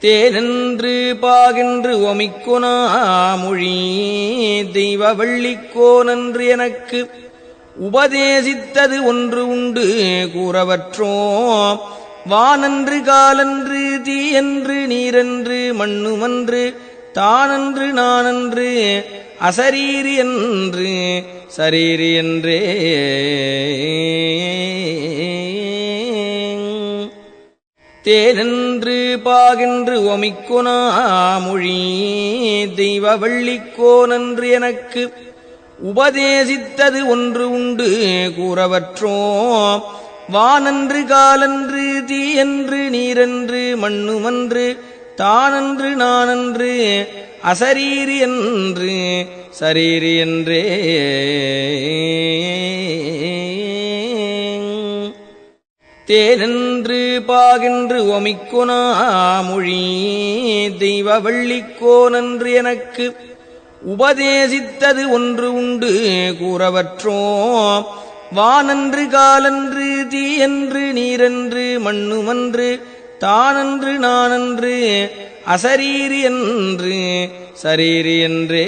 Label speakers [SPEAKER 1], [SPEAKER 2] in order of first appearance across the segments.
[SPEAKER 1] தேனென்று பாகென்று ஒமிக்குனா மொழி தெய்வ வள்ளிக்கோனன்று எனக்கு. உபதேசித்தது ஒன்று உண்டு கூறவற்றோ. வானன்று காலன்று தீயன்று நீரன்று மண்ணுமன்று தானன்று நானன்று அசரீரி என்று சரீரி என்றே. தேனென்று பாகென்று ஒமிக்குனா மொழி தெய்வ வள்ளிக்கோனன்று எனக்கு. உபதேசித்தது ஒன்று உண்டு கூறவற்றோ. வானன்று காலன்று தீயன்று நீரன்று மண்ணுமன்று தானன்று நானன்று அசரீரி என்று சரீரி என்றே. தேனென்று பாகென்று ஒமிக்குனா மொழி தெய்வ வள்ளிக்கோனன்று எனக்கு. உபதேசித்தது ஒன்று உண்டு கூறவற்றோ. வானன்று காலன்று தீயன்று நீரன்று மண்ணுமன்று தானன்று நானன்று அசரீரி என்று சரீரி என்றே.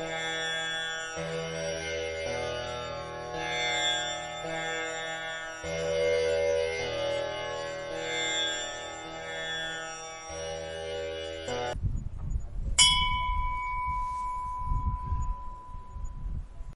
[SPEAKER 1] Yeah.